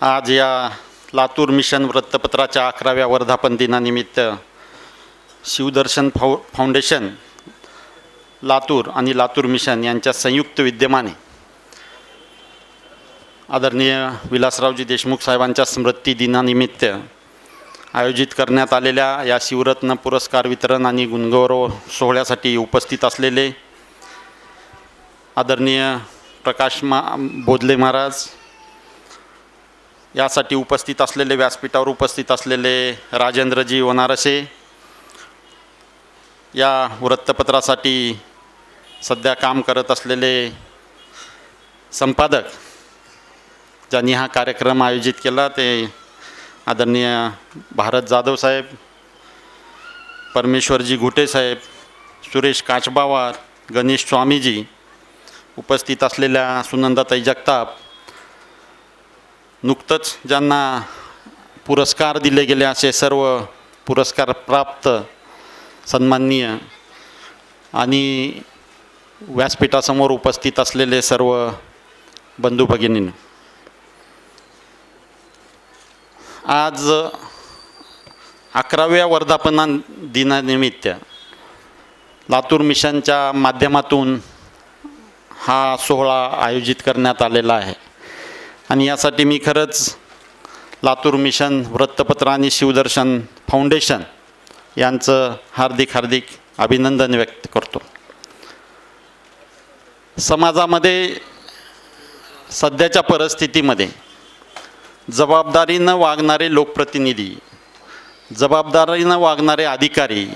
आज या लातूर मिशन वृत्तपत्राच्या अकराव्या वर्धापन दिनानिमित्त शिवदर्शन फाउ फाउंडेशन लातूर आणि लातूर मिशन यांच्या संयुक्त विद्यमाने आदरणीय विलासरावजी देशमुख साहेबांच्या स्मृती दिनानिमित्त आयोजित करण्यात आलेल्या या शिवरत्न पुरस्कार वितरण आणि गुणगौरव सोहळ्यासाठी उपस्थित असलेले आदरणीय प्रकाश मा बोधले महाराज यासाठी उपस्थित असलेले व्यासपीठावर उपस्थित असलेले राजेंद्रजी वनारसे या वृत्तपत्रासाठी सध्या काम करत असलेले संपादक ज्यांनी हा कार्यक्रम आयोजित केला ते आदरणीय भारत जाधव साहेब परमेश्वरजी घुटे साहेब सुरेश काचबावार गणेश स्वामीजी उपस्थित असलेल्या सुनंदाताई जगताप नुकतंच ज्यांना पुरस्कार दिले गेले असे सर्व पुरस्कार प्राप्त सन्माननीय आणि व्यासपीठासमोर उपस्थित असलेले सर्व बंधू भगिनींनो आज अकराव्या वर्धापना दिनानिमित्त लातूर मिशनच्या माध्यमातून हा सोहळा आयोजित करण्यात आलेला आहे. आणि यासाठी मी खरंच लातूर मिशन वृत्तपत्र आणि शिवदर्शन फाउंडेशन यांचं हार्दिक हार्दिक अभिनंदन व्यक्त करतो. समाजामध्ये सध्याच्या परिस्थितीमध्ये जबाबदारीनं वागणारे लोकप्रतिनिधी जबाबदारीनं वागणारे अधिकारी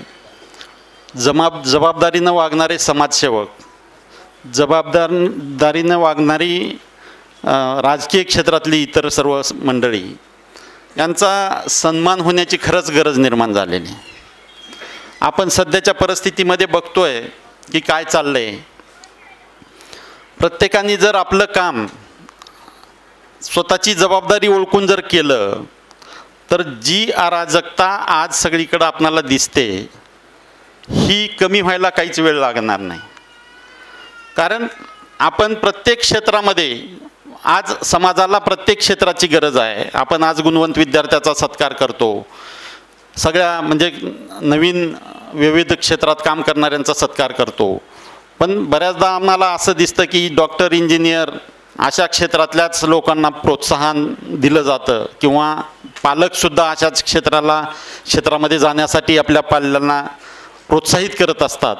जबाब जबाबदारीनं वागणारे समाजसेवक जबाबदारीनं वागणारी राजकीय क्षेत्रातली इतर सर्व मंडळी यांचा सन्मान होण्याची खरंच गरज निर्माण झालेली आहे. आपण सध्याच्या परिस्थितीमध्ये बघतोय की काय चाललंय. प्रत्येकाने जर आपलं काम स्वतःची जबाबदारी ओळखून जर केलं तर जी अराजकता आज सगळीकडं आपणाला दिसते ही कमी व्हायला काहीच वेळ लागणार नाही. कारण आपण प्रत्येक क्षेत्रामध्ये आज समाजाला प्रत्येक क्षेत्राची गरज आहे. आपण आज गुणवंत विद्यार्थ्याचा सत्कार करतो. सगळ्या म्हणजे नवीन विविध क्षेत्रात काम करणाऱ्यांचा सत्कार करतो. पण बऱ्याचदा आम्हाला असं दिसतं की डॉक्टर इंजिनियर अशा क्षेत्रातल्याच लोकांना प्रोत्साहन दिलं जातं किंवा पालकसुद्धा अशाच क्षेत्राला क्षेत्रामध्ये जाण्यासाठी आपल्या पाल्यांना प्रोत्साहित करत असतात.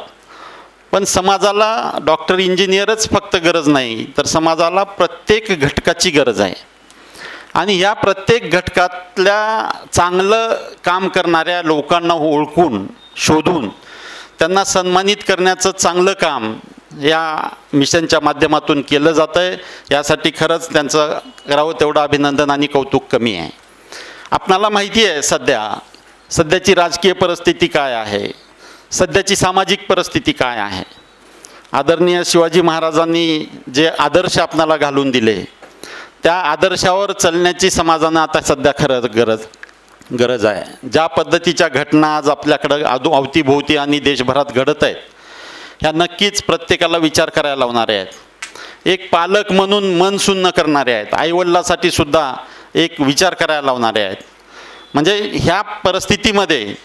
पण समाजाला डॉक्टर इंजिनियरच फक्त गरज नाही तर समाजाला प्रत्येक घटकाची गरज आहे. आणि या प्रत्येक घटकातल्या चांगलं काम करणाऱ्या लोकांना ओळखून शोधून त्यांना सन्मानित करण्याचं चांगलं काम या मिशनच्या माध्यमातून केलं जातं आहे यासाठी खरंच त्यांचं करावं तेवढं अभिनंदन आणि कौतुक कमी आहे. आपणाला माहिती आहे सध्या सध्याची राजकीय परिस्थिती काय आहे? सध्याची सामाजिक परिस्थिती काय आहे? आदरणीय शिवाजी महाराजांनी जे आदर्श आपणाला घालून दिले त्या आदर्शावर चालण्याची समाजानं आता सध्या खरं गरज गरज आहे. ज्या पद्धतीच्या घटना आज आपल्याकडं आदू अवतीभोवती आणि देशभरात घडत आहेत ह्या नक्कीच प्रत्येकाला विचार करायला लावणारे आहेत. एक पालक म्हणून मन सुन्न करणारे आहेत. आईवडिलासाठी सुद्धा एक विचार करायला लावणारे आहेत. म्हणजे ह्या परिस्थितीमध्ये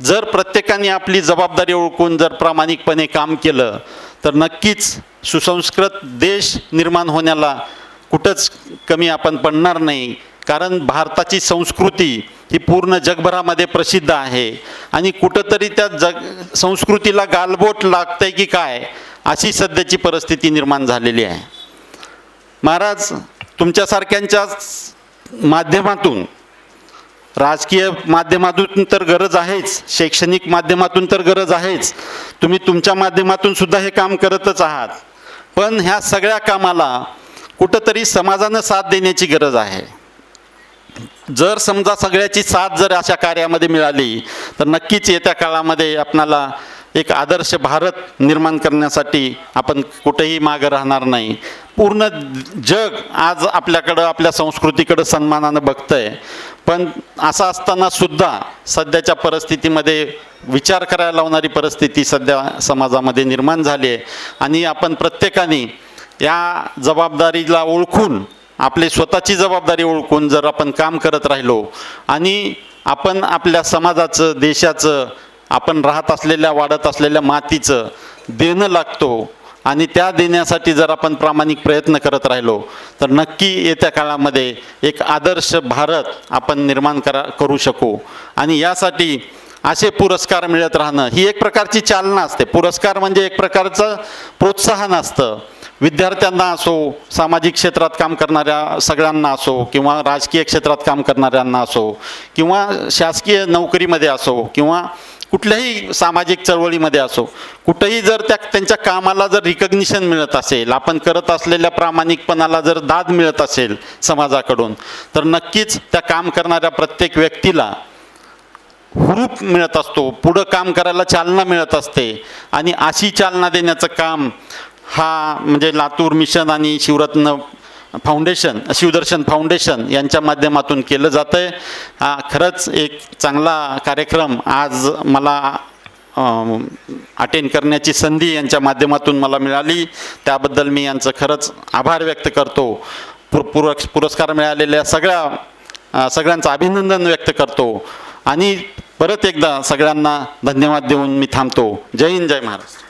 जर प्रत्येकाने आपली जबाबदारी ओळखून जर प्रामाणिकपणे काम केलं तर नक्कीच सुसंस्कृत देश निर्माण होण्याला कुठंच कमी आपण पडणार नाही. कारण भारताची संस्कृती ही पूर्ण जगभरामध्ये प्रसिद्ध आहे. आणि कुठंतरी त्या जग संस्कृतीला गालबोट लागतंय की काय अशी सध्याची परिस्थिती निर्माण झालेली आहे. महाराज तुमच्यासारख्यांच्याच माध्यमातून राजकीय माध्यमातून तर गरज आहेच. शैक्षणिक माध्यमातून तर गरज आहेच. तुम्ही तुमच्या माध्यमातून सुद्धा हे काम करतच आहात. पण ह्या सगळ्या कामाला कुठंतरी समाजानं साथ देण्याची गरज आहे. जर समजा सगळ्याची साथ जर अशा कार्यामध्ये मिळाली तर नक्कीच येत्या काळामध्ये आपणाला एक आदर्श भारत निर्माण करण्यासाठी आपण कुठेही मागं राहणार नाही. पूर्ण जग आज आपल्याकडं आपल्या संस्कृतीकडं सन्मानानं बघतंय. पण असं असताना सुद्धा सध्याच्या परिस्थितीमध्ये विचार करायला लावणारी परिस्थिती सध्या समाजामध्ये निर्माण झाली आहे. आणि आपण प्रत्येकाने या जबाबदारीला ओळखून आपली स्वतःची जबाबदारी ओळखून जर आपण काम करत राहिलो आणि आपण आपल्या समाजाचं देशाचं आपण राहत असलेल्या वाढत असलेल्या मातीचं देणं लागतो आणि त्या देण्यासाठी जर आपण प्रामाणिक प्रयत्न करत राहिलो तर नक्की येत्या काळामध्ये एक आदर्श भारत आपण निर्माण करा करू शकू. आणि यासाठी असे पुरस्कार मिळत राहणं ही एक प्रकारची चालना असते. पुरस्कार म्हणजे एक प्रकारचं प्रोत्साहन असतं. विद्यार्थ्यांना असो सामाजिक क्षेत्रात काम करणाऱ्या सगळ्यांना असो किंवा राजकीय क्षेत्रात काम करणाऱ्यांना असो किंवा शासकीय नोकरीमध्ये असो किंवा कुठल्याही सामाजिक चळवळीमध्ये असो कुठंही जर त्या त्यांच्या कामाला जर रिकग्निशन मिळत असेल आपण करत असलेल्या प्रामाणिकपणाला जर दाद मिळत असेल समाजाकडून तर नक्कीच त्या काम करणाऱ्या प्रत्येक व्यक्तीला हुरूप मिळत असतो पुढं काम करायला चालना मिळत असते. आणि अशी चालना देण्याचं काम हा म्हणजे लातूर मिशन आणि शिवरत्न फाउंडेशन शिवदर्शन फाउंडेशन यांच्या माध्यमातून केलं जातं आहे हा खरंच एक चांगला कार्यक्रम आज मला अटेंड करण्याची संधी यांच्या माध्यमातून मला मिळाली. त्याबद्दल मी यांचं खरंच आभार व्यक्त करतो. पुर पुरस् पुरस्कार मिळालेल्या सगळ्या सगळ्यांचं अभिनंदन व्यक्त करतो. आणि परत एकदा सगळ्यांना धन्यवाद देऊन मी थांबतो. जय हिंद जय महाराष्ट्र.